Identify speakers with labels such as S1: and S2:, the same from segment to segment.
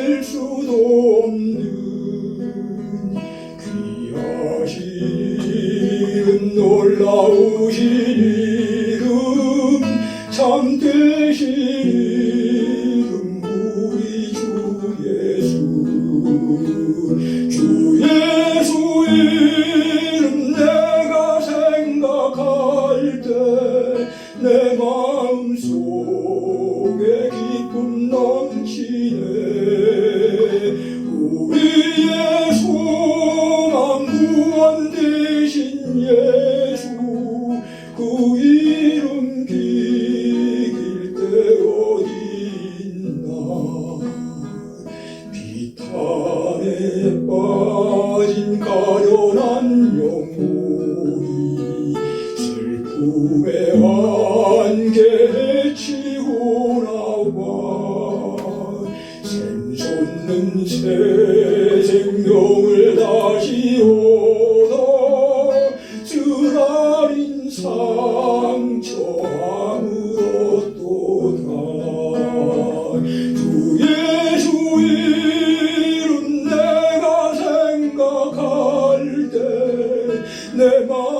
S1: 될 수도 비탈에 빠진 가련한 영혼이 슬픔의 안개에 치고 나와 생존는 새 생명을 다시 오 내 마음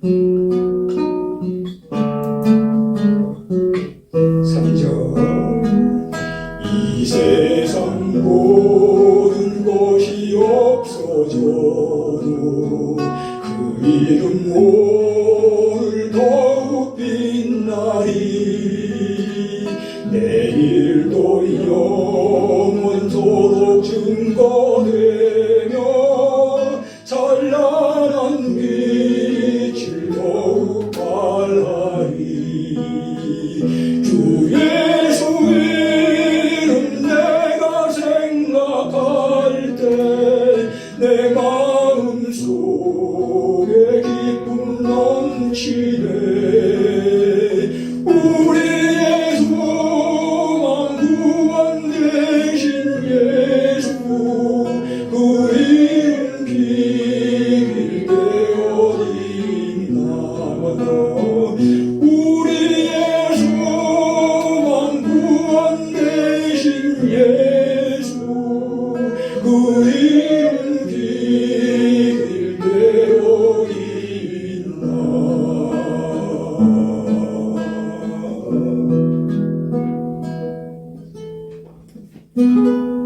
S1: 삼절 이 세상 모든 것이 없어져도 그 이름 오늘 더욱 빛나리. 내일도 영원토록 증거되 ci Música